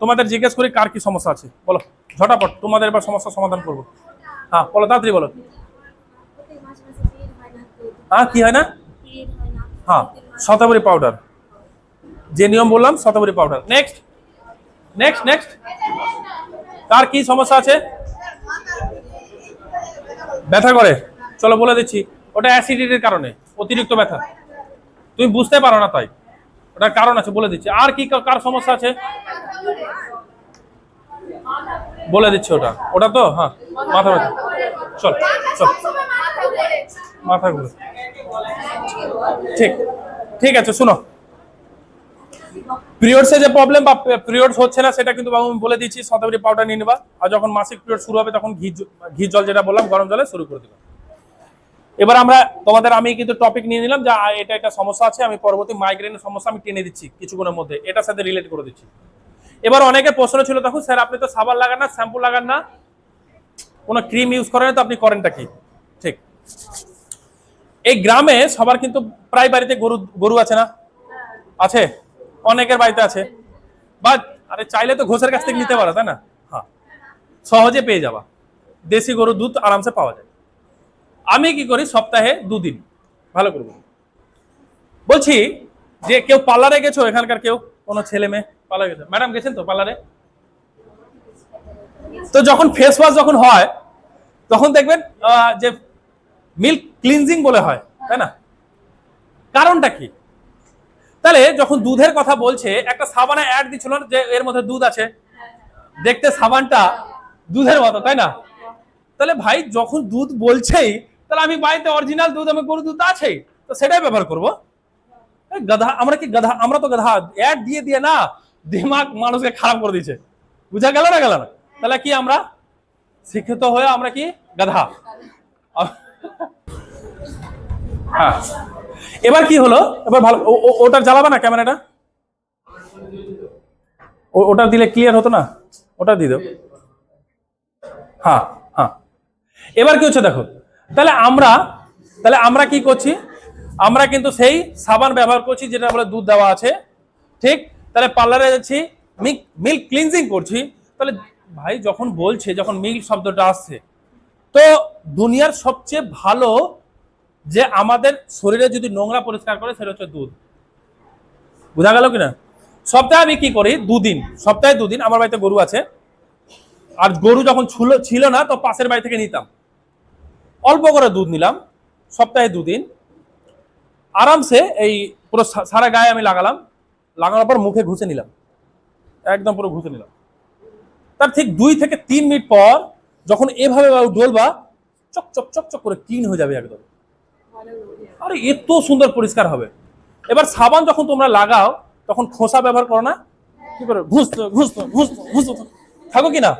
তোমাদের জিজ্ঞেস করি, কার কি সমস্যা আছে? বলো, ঝটাপট, তোমাদের এবার সমস্যার সমাধান করব। হ্যাঁ বলো, তাড়াতাড়ি বলো। হ্যাঁ কি হয় না? হ্যাঁ শতাবরী পাউডার যে নিয়ম বললাম, shatavari powder next next next কার কি সমস্যা আছে? ব্যথা করে। চলো বলে দিচ্ছি, ওটা অ্যাসিডিটির কারণে, অতিরিক্ত ব্যথা। তুমি বুঝতে পারো না তাই। ওটার কারণ আছে, বলে দিচ্ছি। আর কি কার সমস্যা আছে? বলে দিচ্ছি ওটা। ওটা তো? হ্যাঁ মাথা ব্যথা চল চল। মাথা ঘুরে। ঠিক ঠিক আছে, শুনো। পিরিয়ডসে যে প্রবলেম বা পিরিয়ডস হচ্ছে না, সেটা কিন্তু বাবু আমি বলে দিচ্ছি শতাবরী পাউডার নিয়ে নেবা। আর যখন মাসিক পিরিয়ড শুরু হবে, তখন ঘি ঘি জল যেটা বললাম, গরম জলে শুরু করে দেবে। এবার আমরা তোমাদের আমি কিন্তু টপিক নিয়ে নিলাম, যে এটা একটা সমস্যা আছে, আমি পরবর্তী মাইগ্রেনের সমস্যা আমি টেনে দিচ্ছি কিছুক্ষণের মধ্যে। এটার সাথে রিলেট করে দিচ্ছি। এবার অনেকের প্রশ্ন ছিল তখন স্যার আপনি তো সাবান লাগান না শ্যাম্পু লাগান না। কোনো ক্রিম ইউজ করেন তো আপনি করেনটা কি? ঠিক। এই গ্রামে সবার কিন্তু প্রায় বাড়িতে গরু গরু আছে না? আছে? অনেকের বাড়িতে আছে। বা আরে চাইলে তো ঘোষের কাছ থেকে নিতে পারো, তাই না? হ্যাঁ। সহজে পেয়ে যাবা। দেশি গরুর দুধ আরামসে পাওয়া যায়। আমি কি করি? সপ্তাহে দুদিন। ভালো করব। বলছি যে কেউ পার্লারে গেছো? এখানকার কেউ? কোনো ছেলে মেয়ে পার্লারে গেছো? ম্যাডাম গেছেন তো পার্লারে? তো যখন ফেস ওয়াশ যখন হয়, তখন দেখবেন যে মিল্ক ক্লিনজিং বলে হয়, তাই না? কারণটা কি? তাহলে যখন দুধের কথা বলছে, একটা সাবানে অ্যাড দিচ্ছিল যে এর মধ্যে দুধ আছে? দেখতে সাবানটা দুধের মতো, তাই না? তাহলে ভাই, যখন দুধ বলছেই তাহলে আমি বাড়িতে অরিজিনাল দুধ, আমি গরু দুধ আছেই। তো সেটাই ব্যবহার করব। গাধা, আমরা কি গাধা, আমরা তো গাধা। অ্যাড দিয়ে দিয়ে না, দিমাগ মানুষকে খারাপ করে দিয়েছে। বুঝা গেল না গেল না? তাহলে কি আমরা শিক্ষিত হয়ে আমরা কি গাধা? হ্যাঁ। এবার কি হলো? এবার ভালো ওটা জ্বালাবে না ক্যামেরাটা ওটা দিলে ক্লিয়ার হতো না? ওটা দিয়ে দাও। হ্যাঁ হ্যাঁ। এবার কি হচ্ছে দেখো? তাহলে আমরা তাহলে আমরা কি করছি? আমরা কিন্তু সেই সাবান ব্যবহার করছি যেটা বলে দুধ দেওয়া আছে। ঠিক? তাহলে পার্লারে যাচ্ছি, মিল্ক মিল্ক ক্লিনজিং করছি। তাহলে ভাই যখন বলছে, যখন মিল্ক শব্দটা আসছে, তো দুনিয়ার সবচেয়ে ভালো যে আমাদের শরীরে যদি নোংরা পরিষ্কার করে, সেটা হচ্ছে দুধ। বোঝা গেল কিনা? সপ্তাহে আমি কি করি? দুদিন, সপ্তাহে দুদিন, আমার বাড়িতে গরু আছে। আর গরু যখন ছিল ছিল না, তো পাশের বাড়ি থেকে নিতাম। অল্প করে দুধ নিলাম, সপ্তাহে দুদিন। আরামসে এই পুরো সারা গায়ে আমি লাগালাম। লাগানোর পর মুখে ঘুষে নিলাম। একদম পুরো ঘুষে নিলাম। তার ঠিক দুই থেকে তিন মিনিট পর যখন এভাবে ডলবা চক চক চক চক করে ক্লিন হয়ে যাবে একদম। আরে এত সুন্দর পরিষ্কার হবে। এবার সাবান যখন তোমরা লাগাও, তখন খোসা ব্যবহার করো না? কি করে? ঘুষতো ঘুষতো ঘুষতো ঘুষতো থাকো কি না?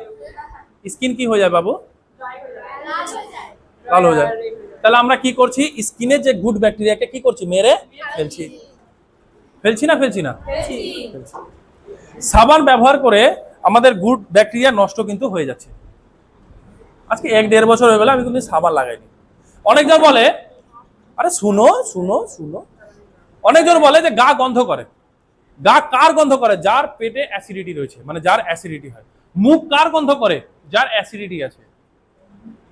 স্কিন কি হয়ে যায় বাবু? লাল হয়ে যায়। তাহলে আমরা কি করছি? স্কিনে যে গুড ব্যাকটেরিয়াকে কি করছি? মেরে ফেলছি। ফেলছি না ফেলছি না? সাবান ব্যবহার করে আমাদের গুড ব্যাকটেরিয়া নষ্ট কিন্তু হয়ে যাচ্ছে। আজকে এক দেড় বছর হয়ে গেল আমি কিন্তু সাবান লাগাইনি। অনেকজন বলে আরে শুনো শুনো শুনো। অনেকজন বলে যে গা গন্ধ করে। গা কার গন্ধ করে? যার পেটে অ্যাসিডিটি রয়েছে মানে যার অ্যাসিডিটি হয়। মুখ কার গন্ধ করে? যার অ্যাসিডিটি আছে।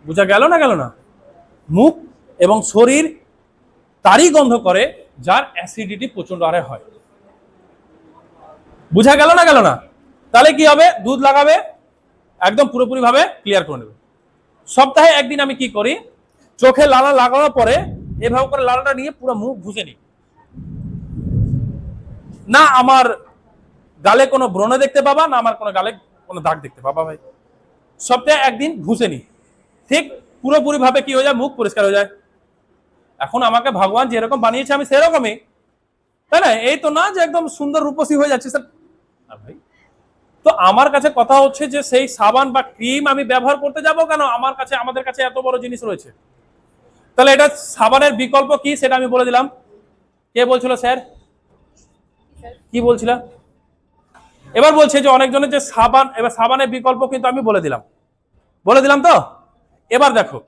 বুঝা গেল না গেল না? মুখ এবং শরীর তারই গন্ধ করে, যার অ্যাসিডিটি প্রচণ্ড আরে হয়। বুঝা গেল না গেল না? তাহলে কি হবে? দুধ লাগাবে, একদম পুরোপুরি ভাবে ক্লিয়ার করে নেবে। সপ্তাহে একদিন আমি কি করি? চোখে লালা লাগানোর পরে এভাবে করে লালাটা নিয়ে পুরো মুখ ঘুষে নিই। না আমার গালে কোনো ব্রণ দেখতে পাবা, না আমার কোনো গালে কোনো দাগ দেখতে পাবা ভাই। সপ্তাহে একদিন ঘুষে নি ঠিক পুরোপুরি ভাবে কি হয়ে যায়? মুখ পরিষ্কার হয়ে যায়। এখন আমাকে ভগবান যেরকম বানিয়েছে আমি সেরকমই। তাই না? এই তো না যে একদম সুন্দর রূপসী হয়ে যাচ্ছে। স্যার ভাই। তো আমার কাছে কথা হচ্ছে যে সেই সাবান বা ক্রিম আমি ব্যবহার করতে যাব কেন? আমার কাছে, আমাদের কাছে এত বড় জিনিস রয়েছে। তাহলে এটা সাবানের বিকল্প কি সেটা আমি বলে দিলাম। কে বলছিল স্যার? কি বলছিল? এবার বলছে যে অনেকজনের যে সাবান, এবার সাবানের বিকল্প কিন্তু আমি বলে দিলাম। বলে দিলাম তো? এবার দেখো।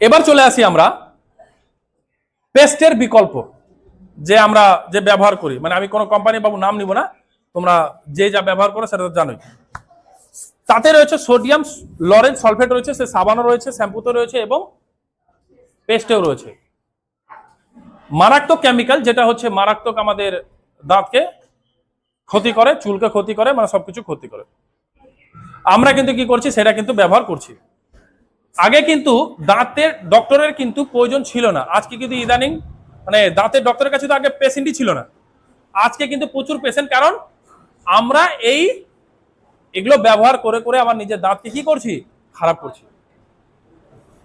এবার চলে আসি আমরা পেস্টের বিকল্প, যে আমরা যে ব্যবহার করি। মানে আমি কোনো কোম্পানি বাবু নাম নিব না, তোমরা যে যা ব্যবহার করো সেটা তো জানোই। তাতে রয়েছে সোডিয়াম লরেন্স সালফেট রয়েছে, সে সাবানও রয়েছে, শ্যাম্পুতে রয়েছে এবং পেস্টেও রয়েছে। মারাত্মক কেমিক্যাল যেটা হচ্ছে মারাত্মক আমাদের দাঁতকে ক্ষতি করে, চুলকে ক্ষতি করে মানে সবকিছু ক্ষতি করে। আমরা কিন্তু কি করছি, সেটা কিন্তু ব্যবহার করছি। আগে কিন্তু দাঁতের ডক্টরের কিন্তু প্রয়োজন ছিল না। আজকে কিন্তু ইদানিং মানে দাঁতের ডক্টরের কাছে তো আগে পেশেন্টই ছিল না। আজকে কিন্তু প্রচুর পেশেন্ট কারণ আমরা এই এগুলো ব্যবহার করে করে আমার নিজের দাঁতকে কি করছি? খারাপ করছি।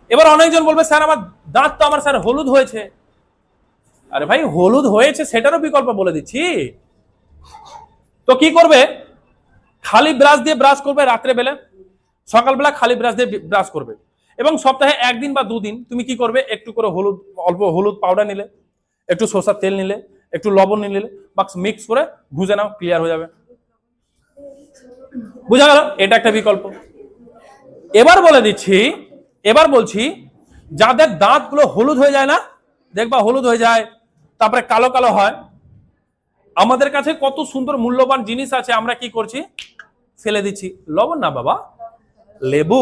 এবার অনেকজন বলবে, স্যার, আমার দাঁত তো আমার স্যার হলুদ হয়েছে। আরে ভাই, হলুদ হয়েছে, সেটারও বিকল্প বলে দিচ্ছি। তো কি করবে? খালি ব্রাশ দিয়ে ব্রাশ করবে রাত্রে বেলা সকালবেলা খালি ব্রাশ দিয়ে ব্রাশ করবে। এবং সপ্তাহে একদিন বা দুদিন তুমি কি করবে? একটু করে হলুদ, অল্প হলুদ পাউডার নিলে, একটু সরষার তেল নিলে, একটু লবণ নিলে, বা মিক্স করে ভুজে নাও ক্লিয়ার হয়ে যাবে। বুঝা গেল? এটা একটা বিকল্প। এবার বলে দিচ্ছি, এবার বলছি, যাদের দাঁতগুলো হলুদ হয়ে যায় না, দেখবা হলুদ হয়ে যায়, তারপরে কালো কালো হয় আমাদের কাছে কত সুন্দর মূল্যবান জিনিস আছে, আমরা কি করছি? ফেলে দিচ্ছি। লবণ না বাবা, লেবু।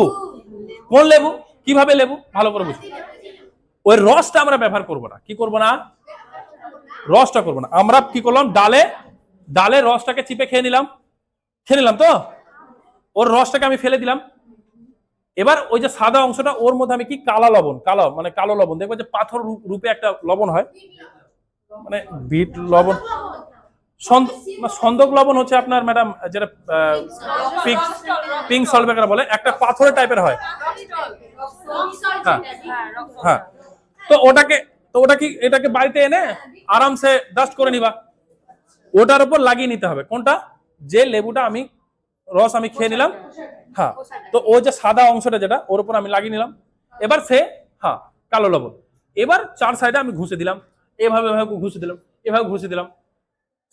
কোন লেবু? কীভাবে লেবু? ভালো করে বুঝি। ওই রসটা আমরা ব্যবহার করব না। কি করব না? রসটা করব না। আমরা কি করলাম? ডালে ডালে রসটাকে চিপে খেয়ে নিলাম। খেয়ে নিলাম তো? ওর রসটাকে আমি ফেলে দিলাম। এবার ওই যে সাদা অংশটা, ওর মধ্যে আমি কি? কালা লবণ, কালো মানে কালো লবণ। দেখব যে পাথর রূপে একটা লবণ হয়। মানে বিট লবণ। সন্দক লবণ হচ্ছে আপনার ম্যাডাম যেটা পিঙ্ক পিঙ্ক সলভেকার বলে, একটা পাথরের টাইপের হয় হ্যাঁ। হ্যাঁ। তো ওটাকে, তো ওটা কি, এটাকে বাড়িতে এনে আরামসে ডাস্ট করে নিবা। ওটার উপর লাগিয়ে নিতে হবে। কোনটা? যে লেবুটা আমি, রস আমি খেয়ে নিলাম। হ্যাঁ। তো ও যে সাদা অংশটা যেটা, ওর উপর আমি লাগিয়ে নিলাম। এবার সে হ্যাঁ কালো লবণ। এবার চার সাইডে আমি ঘুষে দিলাম। এভাবে এভাবে ঘুষে দিলাম। এভাবে ঘুষে দিলাম।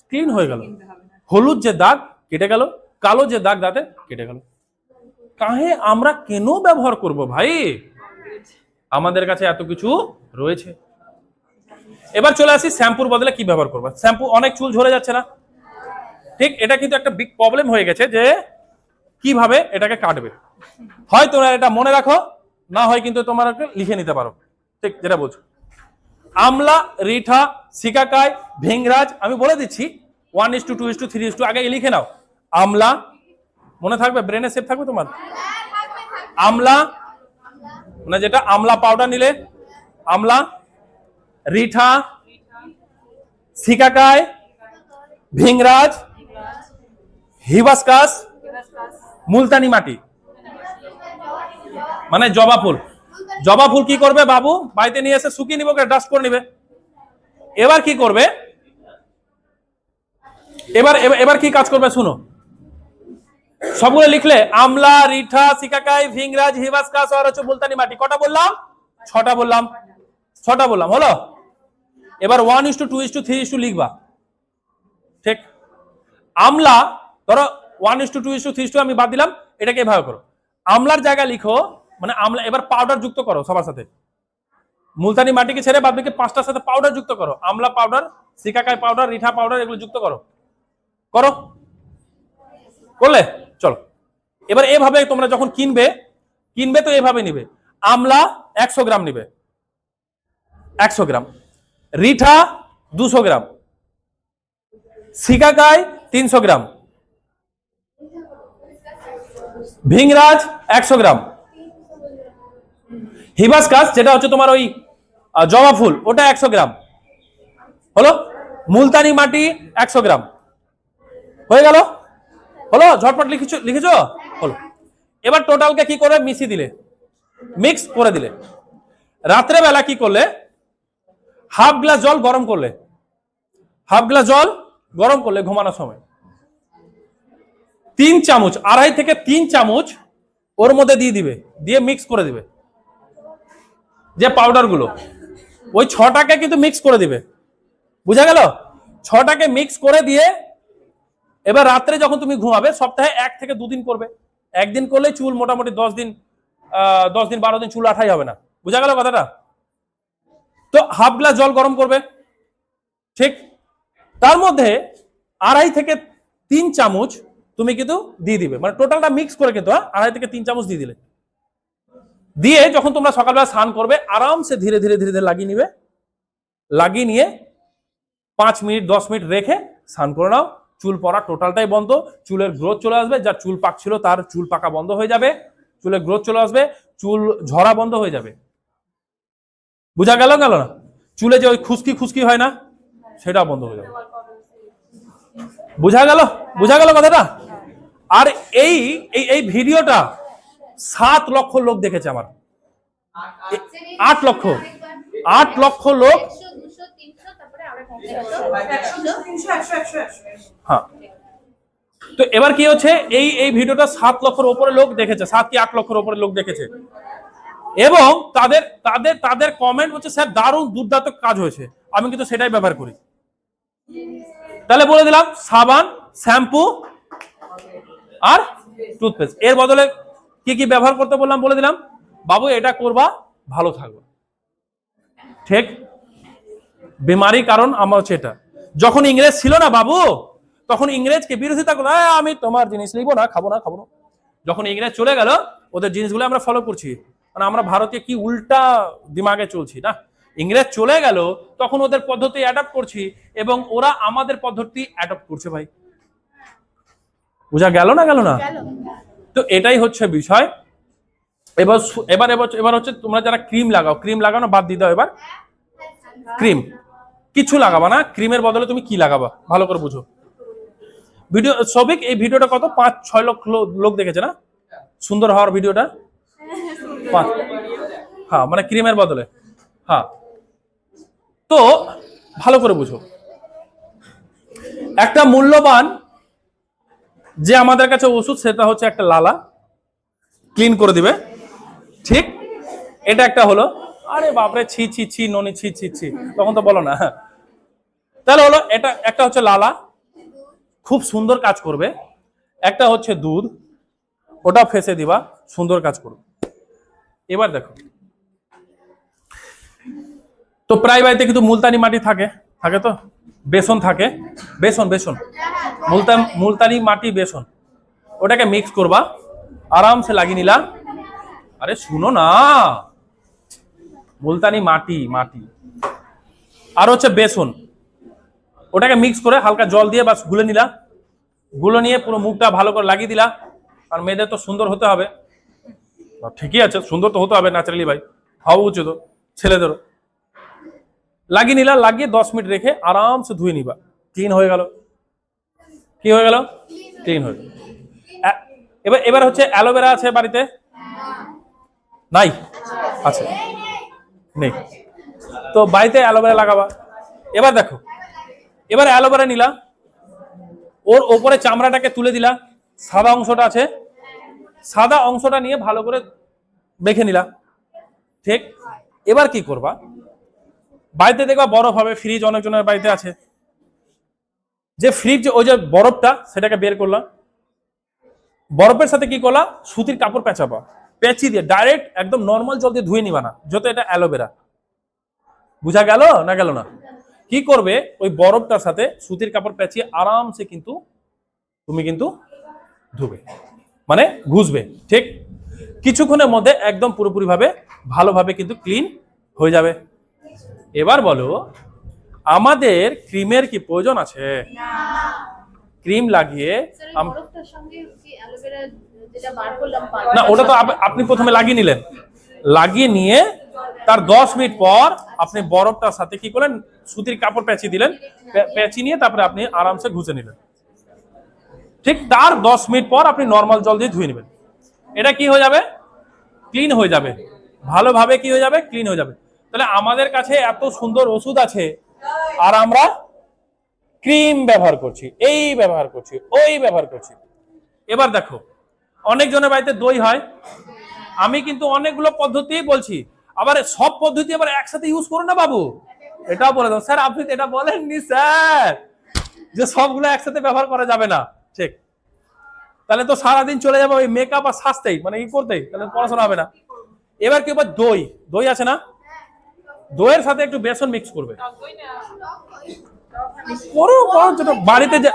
ক্লিন হয়ে গেল। হলুদ যে দাগ কেটে গেল কালো যে দাগ দাঁতে কেটে গেল। কাহে আমরা কেন ব্যবহার করব ভাই? আমাদের কাছে এত কিছু রয়েছে। এবার চলে আসি শ্যাম্পুর বদলে কি ব্যবহার করব? শ্যাম্পু অনেক চুল ঝরে যাচ্ছে না। ঠিক এটা কিন্তু একটা বিগ প্রবলেম হয়ে গেছে যে কীভাবে এটাকে কাটবে। হয় তোমরা এটা মনে রাখো না হয় কিন্তু তোমরা লিখে নিতে পারো। ঠিক যেটা বলছো। আমলা, রিঠা সিকাকাই ভেংরাজ আমি বলে দিচ্ছি one is to two is to three is to আগে লিখে নাও। আমলা, মনে থাকবে? ব্রেনে সেভ থাকবে তোমার? আমলা মানে যেটা আমলা পাউডার নিলে, আমলা, রিঠা সিকাকাই ভিংরাজ হিবাসকাস, মুলতানি মাটি। মানে জবা ফুল। জবা ফুল কি করবে বাবু? বাড়িতে নিয়ে এসে শুকিয়ে নিবে ডাস্ট করে নিবে। এবার কি করবে? এবার, এবার- কি কাজ করবে শুনো। সবগুলো লিখলে, আমলা, রিঠা সিকাকাই ভিংরাজ হিবাসকাস আর হচ্ছে মাটি। কটা বললাম? ছটা বললাম। ছটা বললাম, হলো? এবার one is to two is to three is to লিখবা। ঠিক? আমলা, ধরো one is to two is to three two আমি বাদ দিলাম, এটাকে এভাবে করো। আমলার জায়গায় লিখো মানে আমলা, এবার পাউডার যুক্ত করো সবার সাথে। মুলতানি মাটিকে ছেড়ে বাদ বাকি পাঁচটার সাথে পাউডার যুক্ত করো। Amla powder shikakai powder reetha powder এগুলো যুক্ত করো। করো? করলে? চলো। এবার এভাবে তোমরা যখন কিনবে কিনবে তো এভাবে নিবে। আমলা একশো গ্রাম নিবে। একশো গ্রাম। রিঠা দুশো গ্রাম। সিকাকাই তিনশো গ্রাম। ভিংরাজ একশো গ্রাম। হিবাসকাস, যেটা হচ্ছে তোমার ওই জবা ফুল, ওটা একশো গ্রাম। হলো? মুলতানি মাটি একশো গ্রাম। হয়ে গেল? হলো? ঝটপট লিখেছ লিখেছ? হলো। এবার টোটালকে কি করে মিশিয়ে দিলে? মিক্স করে দিলে। রাত্রে বেলা কি করলে? হাফ গ্লাস জল গরম করলে। হাফ গ্লাস জল গরম করলে ঘুমানোর সময়। তিন চামচ, আড়াই থেকে তিন চামচ ওর মধ্যে দিয়ে দিবে। দিয়ে মিক্স করে দিবে। যে পাউডারগুলো ওই ছটাকে কিন্তু মিক্স করে দিবে। বুঝা গেল? ছটাকে মিক্স করে দিয়ে এবার রাত্রে যখন তুমি ঘুমাবে সপ্তাহে এক থেকে দুদিন করবে। একদিন করলে চুল মোটামুটি দশ দিন দশ দিন বারো দিন চুল আঠাই হবে না। বুঝা গেল কথাটা? তো হাফ গ্লাস জল গরম করবে। ঠিক? তার মধ্যে আড়াই থেকে তিন চামচ তুমি কিন্তু দিয়ে দিবে। মানে টোটালটা মিক্স করে কিন্তু হ্যাঁ, আড়াই থেকে তিন চামচ দিয়ে দিলে। দিয়ে যখন তোমরা সকালবেলা স্নান করবে, আরামসে ধীরে ধীরে ধীরে ধীরে লাগিয়ে নিবে। লাগিয়ে নিয়ে পাঁচ মিনিট, দশ মিনিট রেখে স্নান করে নাও। চুল পড়া টোটালটাই বন্ধ। চুলের গ্রোথ চলে আসবে। যার চুল পাকছিল তার চুল পাকা বন্ধ হয়ে যাবে। চুলের গ্রোথ চলে আসবে। চুল ঝরা বন্ধ হয়ে যাবে। বুঝা গেল গেল না? চুলে যে ওই খুশকি খুশকি হয় না, সেটা বন্ধ হয়ে যাবে। বুঝা গেল? বুঝা গেল কথাটা? আর এই এই ভিডিওটা সাত লক্ষ লোক দেখেছে আমার। আট লক্ষ। আট লক্ষ লোক। হ্যাঁ। তো এবার কি হচ্ছে? এই এই ভিডিওটা সাত লক্ষের উপরে লোক দেখেছে। সাত কি আট লক্ষের উপরে লোক দেখেছে? এবং তাদের তাদের তাদের কমেন্ট হচ্ছে স্যার দারুণ দুর্দান্ত কাজ হয়েছে। আমি কিন্তু সেটাই ব্যবহার করি। তাহলে বলে দিলাম সাবান শ্যাম্পু আর টুথপেস্ট এর বদলে কি কি ব্যবহার করতে বললাম বলে দিলাম। বাবু এটা করবা ভালো থাকবে। ঠিক? বিমারি কারণ আমার হচ্ছে এটা। যখন ইংরেজ ছিল না বাবু তখন ইংরেজকে বিরোধিতা করল "আহ, আমি তোমার জিনিস নিবো না খাব না খাব না। যখন ইংরেজ চলে গেল ওদের জিনিসগুলো আমরা ফলো করছি। মানে আমরা ভারতে কি উল্টা দিমাগে চলছি না? ইংরেজ চলে গেল তখন ওদের পদ্ধতি অ্যাডাপ্ট করছি এবং ওরা আমাদের পদ্ধতি অ্যাডাপ্ট করছে ভাই। বোঝা গেল না গেল না? তো এটাই হচ্ছে বিষয়। এবার এবার এবার হচ্ছে তোমরা যারা ক্রিম লাগাও, ক্রিম লাগানো বাদ দাও এবার। ক্রিম। কিছু লাগাবা না, ক্রিমের বদলে তুমি কি লাগাবা? ভালো করে বুঝো। ভিডিও সবিক এই ভিডিওটা কত? পাঁচ, ছয় লক্ষ লোক দেখেছে না? সুন্দর হওয়ার ভিডিওটা? পাঁচ। হ্যাঁ মানে ক্রিমের বদলে। হ্যাঁ। তো ভালো করে বুঝো। একটা মূল্যবান যে আমাদের কাছে ওষুধ, সেটা হচ্ছে একটা লালা। ক্লিন করে দিবে। ঠিক? এটা একটা হলো। আরে বাপরে, ছি ছি ছি, ননি, ছি ছি ছি। তখন তো বলো না। তাহলে হলো, এটা একটা হচ্ছে লালা। খুব সুন্দর কাজ করবে। একটা হচ্ছে দুধ। ওটা ফেসে দিবা। সুন্দর কাজ করবে। এবার দেখো। তো প্রায় বাড়িতে কিন্তু মুলতানি মাটি থাকে। থাকে তো? বেসন থাকে। বেসন বেসন। মুলতান মুলতানি মাটি বেসন। ওটাকে মিক্স করবা। আরামসে লাগিয়ে নিলা। আরে শুনো না। মুলতানি মাটি মাটি। আর হচ্ছে বেসন। ওটাকে মিক্স করে হালকা জল দিয়ে বাস গুলে নিলা। গুলো নিয়ে পুরো মুখটা ভালো করে লাগিয়ে দিলা। আর মেয়েদের তো সুন্দর হতে হবে। ঠিকই আছে, সুন্দর তো হতে হবে ন্যাচারালি ভাই। হওয়া উচিত ছেলেদেরও। লাগিয়ে নিলা, লাগিয়ে দশ মিনিট রেখে আরামসে ধুয়ে নিবা। ক্লিন হয়ে গেল। কি হয়ে গেল? ক্লিন হয়ে গেল। এবার এবার হচ্ছে অ্যালোভেরা আছে বাড়িতে? নাই? আছে। নেই। তো বাড়িতে অ্যালোভেরা লাগাবা। এবার দেখো। এবার অ্যালোভেরা নিলা। ওর ওপরে চামড়াটাকে তুলে দিলা। সাদা অংশটা আছে। সাদা অংশটা নিয়ে ভালো করে মেখে নিলা। ঠিক? এবার কি করবা? বাড়িতে দেখবা বরফ হবে ফ্রিজ অনেকজনের বাড়িতে আছে। যে ফ্রিজ ওই যে বরফটা, সেটাকে বের করলাম। বরফের সাথে কি করলা সুতির কাপড় পেঁচাবা। পেঁচি দিয়ে ডাইরেক্ট একদম নর্মাল জল দিয়ে ধুয়ে নিবা না, যত এটা অ্যালোভেরা বুঝা গেল না গেল না? কি করবে? ওই বরফটার সাথে সুতির কাপড় পেঁচিয়ে আরামসে কিন্তু তুমি কিন্তু ধুবে। মানে ঘুষবে, ঠিক? কিছুক্ষণের মধ্যে একদম পুরোপুরি ভাবে ভালোভাবে কিন্তু ক্লিন হয়ে যাবে। এবার বলো আমাদের ক্রিমের কি প্রয়োজন আছে? ক্রিম লাগিয়ে না ওটা তো আপ- আপনি প্রথমে লাগিয়ে নিলেন। লাগিয়ে নিয়ে তার দশ মিনিট পর আপনি বরফটার সাথে কি করলেন? সুতির কাপড় পেঁচিয়ে দিলেন পেঁচিয়ে নিয়ে তারপরে আপনি আরামসে ঘুষে নিলেন। ঠিক তার দশ মিনিট পর আপনি নর্মাল জল দিয়ে ধুয়ে নেবেন। এটা কি হয়ে যাবে? ক্লিন হয়ে যাবে। ভালোভাবে কি হয়ে যাবে? ক্লিন হয়ে যাবে। তাহলে আমাদের কাছে এত সুন্দর ওষুধ আছে আর আমরা ক্রিম ব্যবহার করছি, এই ব্যবহার করছি, ওই ব্যবহার করছি। এবার দেখো, অনেকজনের বাড়িতে দই হয়। আমি কিন্তু অনেকগুলো পদ্ধতি বলছি, আবার সব পদ্ধতি আবার একসাথে ইউজ করো না বাবু। এটাও বলে দাও। স্যার, আপনি এটা বলেননি, স্যার, যে সবগুলো একসাথে ব্যবহার করা যাবে না। ঠিক। তাহলে তো সারাদিন চলে যাবে ওই মেকআপ আর সাজতেই মানে ই করতেই, তাহলে পড়াশোনা হবে না। এবার কি এবার দই। দই আছে না? দইয়ের সাথে একটু বেসন মিক্স করবে। করো করো যেটা বাড়িতে যা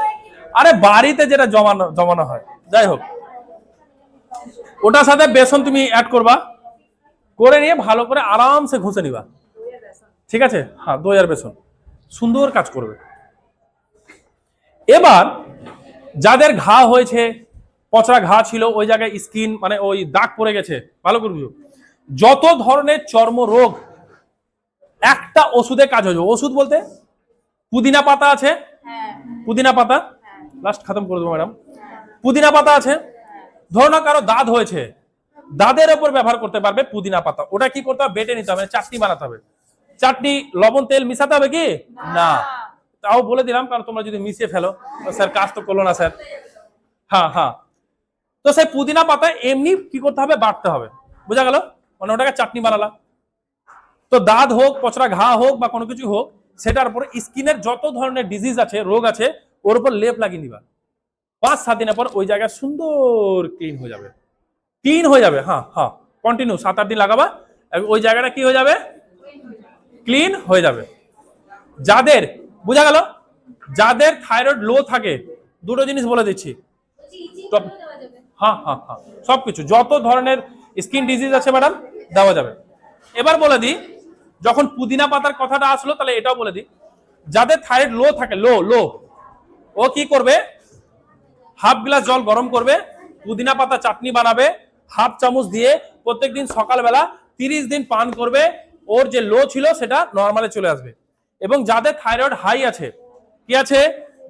আরে বাড়িতে যেটা জমানো জমানো হয়। যাই হোক। ওটার সাথে বেসন তুমি অ্যাড করবা। করে নিয়ে ভালো করে আরামসে ঘষে নিবা। ঠিক আছে? হ্যাঁ দই আর বেসন। সুন্দর কাজ করবে। এবার যাদের ঘা হয়েছে পচড়া ঘা ছিল ওই জায়গায় স্কিন মানে ওই দাগ পড়ে গেছে ভালো করে বুঝো। যত ধরনের চর্ম রোগ একটা ওষুধে কাজ হয়ে যাবে। ওষুধ বলতে পুদিনা পাতা আছে। হ্যাঁ। পুদিনা পাতা? লাস্ট খতম করে দেবো ম্যাডাম পুদিনা পাতা আছে। ধরো না কারও দাঁত হয়েছে। দাঁতের ওপর ব্যবহার করতে পারবে পুদিনা পাতা। ওটা কি করতে হবে? বেটে নিতে হবে চাটনি বানাতে হবে। চাটনি লবণ তেল মিশাতে হবে কি? না। তাও বলে দিলাম কারণ তোমরা যদি মিশিয়ে ফেলো স্যার কাজ তো করল না স্যার। হ্যাঁ হ্যাঁ। তো সেই পুদিনা পাতা এমনি কি করতে হবে? বাটতে হবে। বোঝা গেল? মানে ওটাকে চাটনি বানালা তো দাঁত হোক, পচরা ঘা হোক বা কোনো কিছু হোক, সেটার উপর স্কিনের যত ধরনের ডিজিজ আছে, রোগ আছে, ওর উপর লেপ লাগিয়ে নিবা। পাঁচ, সাত দিনের পর ওই জায়গা সুন্দর ক্লিন হয়ে যাবে। ক্লিন হয়ে যাবে হ্যাঁ হ্যাঁ কন্টিনিউ সাত, আট দিন লাগাবা ওই জায়গাটা কি হয়ে যাবে? ক্লিন হয়ে যাবে। যাদের, বোঝা গেল? যাদের থাইরয়েড লো থাকে, দুটো জিনিস বলে দিচ্ছি। হ্যাঁ হ্যাঁ হ্যাঁ সবকিছু, যত ধরনের স্কিন ডিজিজ আছে ম্যাডাম দেওয়া যাবে। এবার বলে দিই যখন পুদিনা পাতার কথাটা আসলো, তাহলে এটাও বলে দিই। যাদের থাইরয়েড লো থাকে, লো লো, ও কি করবে? হাফ গ্লাস জল গরম করবে, পুদিনা পাতা চাটনি বানাবে, হাফ চামচ দিয়ে প্রত্যেকদিন সকালবেলা তিরিশ দিন পান করবে, ওর যে লো ছিল সেটা নর্মালে চলে আসবে। এবং যাদের থাইরয়েড হাই আছে, কি আছে?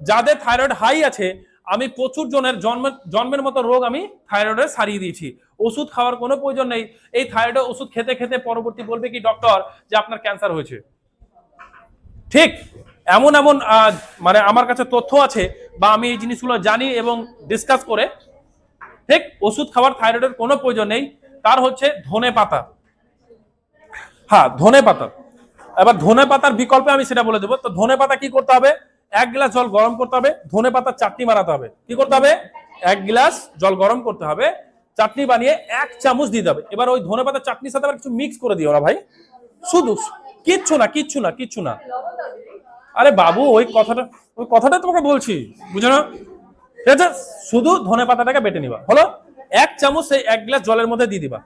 যাদের থাইরয়েড হাই আছে আমি প্রচুর জনের জন্ম, জন্মের মতো রোগ আমি থাইরয়েডে সারিয়ে দিয়েছি। ওষুধ খাওয়ার কোনো প্রয়োজন নেই। এই থাইরয়েডের ওষুধ খেতে খেতে পরবর্তী বলবে কি, ডক্টর, যে আপনার ক্যান্সার হয়েছে। ঠিক এমন এমন মানে আমার কাছে তথ্য আছে বা আমি এই জিনিসগুলো জানি এবং ডিসকাস করে, ঠিক ওষুধ খাওয়ার থাইরয়েডের কোনো প্রয়োজন নেই। তার হচ্ছে ধনে পাতা। হ্যাঁ ধনে পাতা। এবার ধনে পাতার বিকল্পে আমি সেটা বলে দেবো। তো ধনে পাতা কি করতে হবে? এক গ্লাস জল গরম করতে হবে, ধনে পাতার চাটনি বানাতে হবে। কি করতে হবে? এক গ্লাস জল গরম করতে হবে, চাটনি বানিয়ে এক চামচ দিয়ে দেবে এবার ওই ধনে পাতার চাটনির সাথে আবার কিছু মিক্স করে দিও না ভাই। শুধু, কিচ্ছু না কিচ্ছু না কিচ্ছু না। আরে বাবু, ওই কথাটা ওই কথাটা তোমাকে বলছি, বুঝো না? ঠিক আছে? শুধু ধনে পাতাটাকে বেটে নিবা। হলো? এক চামচ সেই এক গ্লাস জলের মধ্যে দিয়ে দিবা।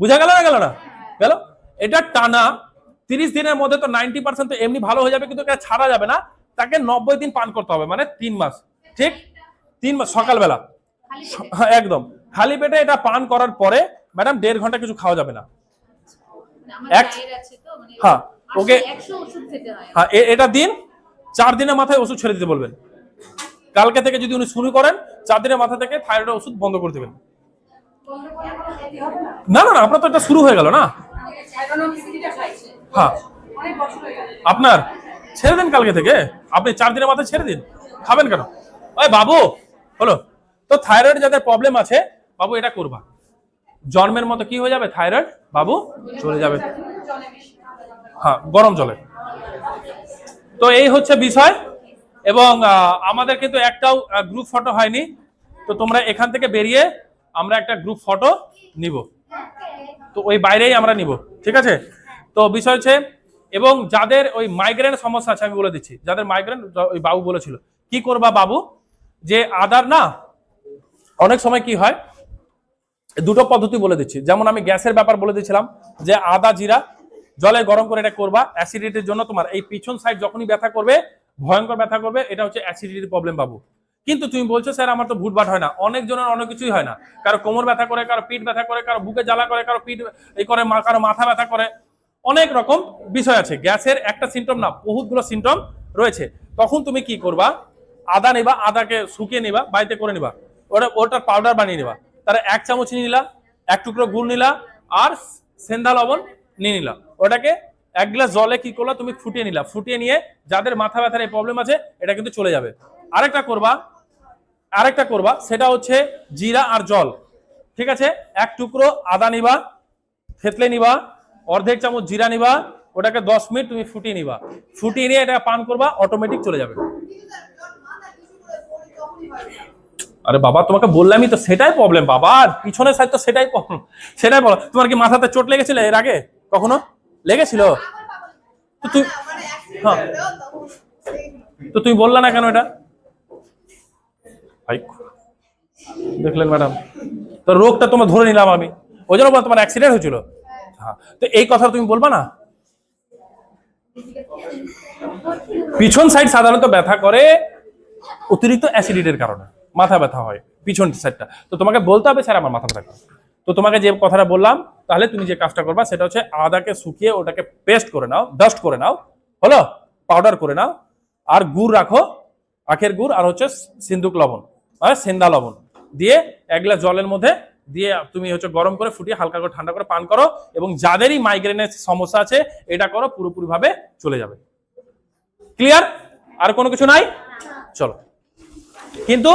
বুঝা গেল না গেল না? গেল? এটা টানা, তিরিশ দিনের মধ্যে তো নাইনটি পার্সেন্ট তো এমনি ভালো হয়ে যাবে, কিন্তু এটা ছাড়া যাবে না। তাকে নব্বই দিন পান করতে হবে মানে তিন মাস। ঠিক? তিন মাস সকালবেলা। হ্যাঁ একদম। খালি পেটে এটা পান করার পরে ম্যাডাম দেড় ঘণ্টা কিছু খাওয়া যাবে না। মানে হ্যাঁ, ওকে- হয়। হ্যাঁ এ- এটা দিন চার দিনের মাথায় ওষুধ ছেড়ে দিতে বলবেন। কালকে থেকে যদি উনি শুরু করেন চার দিনের মাথা থেকে থাইরয়েড ওষুধ বন্ধ করে দেবেন। না না না আপনার তো এটা শুরু হয়ে গেল না? হ্যাঁ। আপনার? ছেড়ে দিন কালকে থেকে। আপনি চার দিনের মাথায় ছেড়ে দিন। খাবেন কেন? ওই বাবু হলো তো থাইরয়েড যাদের প্রবলেম আছে, বাবু এটা করবা। জন্মের মতো কি হয়ে যাবে থাইরয়েড? বাবু, চলে যাবে। হ্যাঁ গরম জলে। তো এই হচ্ছে বিষয়। এবং আমাদের কিন্তু একটাও গ্রুপ ফটো হয়নি। তো তোমরা এখান থেকে বেরিয়ে আমরা একটা গ্রুপ ফটো নিব। তো ওই বাইরেই আমরা নিব। ঠিক আছে? তো বিষয় হচ্ছে এবং যাদের ওই মাইগ্রেন সমস্যা আছে, আমি বলে দিচ্ছি, যাদের মাইগ্রেন ওই বাবু বলেছিল। কি করবা বাবু? যে আদার না, অনেক সময় কি হয়, দুটো পদ্ধতি বলে দিচ্ছি। যেমন আমি গ্যাসের ব্যাপার বলে দিয়েছিলাম, যে আদা, জিরা, জলে গরম করে এটা করবা অ্যাসিডিটির জন্য তোমার এই পিছন সাইড যখনই ব্যথা করবে, ভয়ঙ্কর ব্যথা করবে, এটা হচ্ছে অ্যাসিডিটির প্রবলেম বাবু। কিন্তু তুমি বলছো, স্যার, আমার তো ভুটভাট হয় না। অনেক জনের অনেক কিছুই হয় না। কারও কোমর ব্যথা করে, কারও পিঠ ব্যথা করে, কারও বুকে জ্বালা করে, কারও পিঠ এই করে কারও মাথা ব্যথা করে। অনেক রকম বিষয় আছে। গ্যাসের একটা সিমটম না, বহুতগুলো সিমটম রয়েছে। তখন তুমি কি করবা? আদা নিবা, আদাকে শুকিয়ে নিবা, বাড়িতে করে নিবা। ওটা ওটার পাউডার বানিয়ে নিবা। তারা এক চামচ নিয়ে নিলা, এক টুকরো গুড় নিলা, আর সেন্ধা লবণ নিয়ে নিলা। ওটাকে এক গ্লাস জলে কি করলা? তুমি ফুটিয়ে নিলা। ফুটিয়ে নিয়ে যাদের মাথা ব্যথার এই প্রবলেম আছে, এটা কিন্তু চলে যাবে। আরেকটা করবা আরেকটা করবা, সেটা হচ্ছে জিরা আর জল। ঠিক আছে? এক টুকরো আদা নিবা, থেতলে নিবা অর্ধেক চামচ জিরা নিবা, ওটাকে দশ মিনিট তুমি ফুটিয়ে নিবা। ফুটিয়ে নিয়ে এটা পান করবা অটোমেটিক চলে যাবে। আরে বাবা, তোমাকে বললামই তো সেটাই প্রবলেম বাবা। আর পিছনের সাইড তো সেটাই প্রবলেম সেটাই বলো তোমার কি মাথাতে চোট লেগেছিল এর আগে? কখনো? লেগেছিল? তো তুই হ্যাঁ। তো তুমি বললা না কেন এটা? দেখলেন ম্যাডাম। তো রোগটা তোমার ধরে নিলাম আমি। ওই জন্য তোমার অ্যাক্সিডেন্ট হয়েছিল। হ্যাঁ তো এই কথা তুমি বলবা না? পিছন সাইড সাধারণত ব্যথা করে অতিরিক্ত অ্যাসিডিটির কারণে। মাথা ব্যথা হয়, পিছন সাইডটা তো তোমাকে বলতে হবে, স্যার, আমার মাথা ব্যথা। তো তোমাকে যে কথাটা বললাম, তাহলে তুমি যে কাজটা করবা, সেটা হচ্ছে আদাকে শুকিয়ে ওটাকে পেস্ট করে নাও ডাস্ট করে নাও, হলো? পাউডার করে নাও, আর গুড় রাখো, আখের গুড়, আর হচ্ছে সিন্দুক লবণ মানে সেন্দা লবণ। দিয়ে এক গ্লাস জলের মধ্যে দিয়ে তুমি হচ্ছে গরম করে ফুটিয়ে হালকা করে ঠান্ডা করে পান করো এবং যাদেরই মাইগ্রেনের সমস্যা আছে এটা করো পুরোপুরিভাবে চলে যাবে। ক্লিয়ার আর কোনো কিছু নাই? চলো। কিন্তু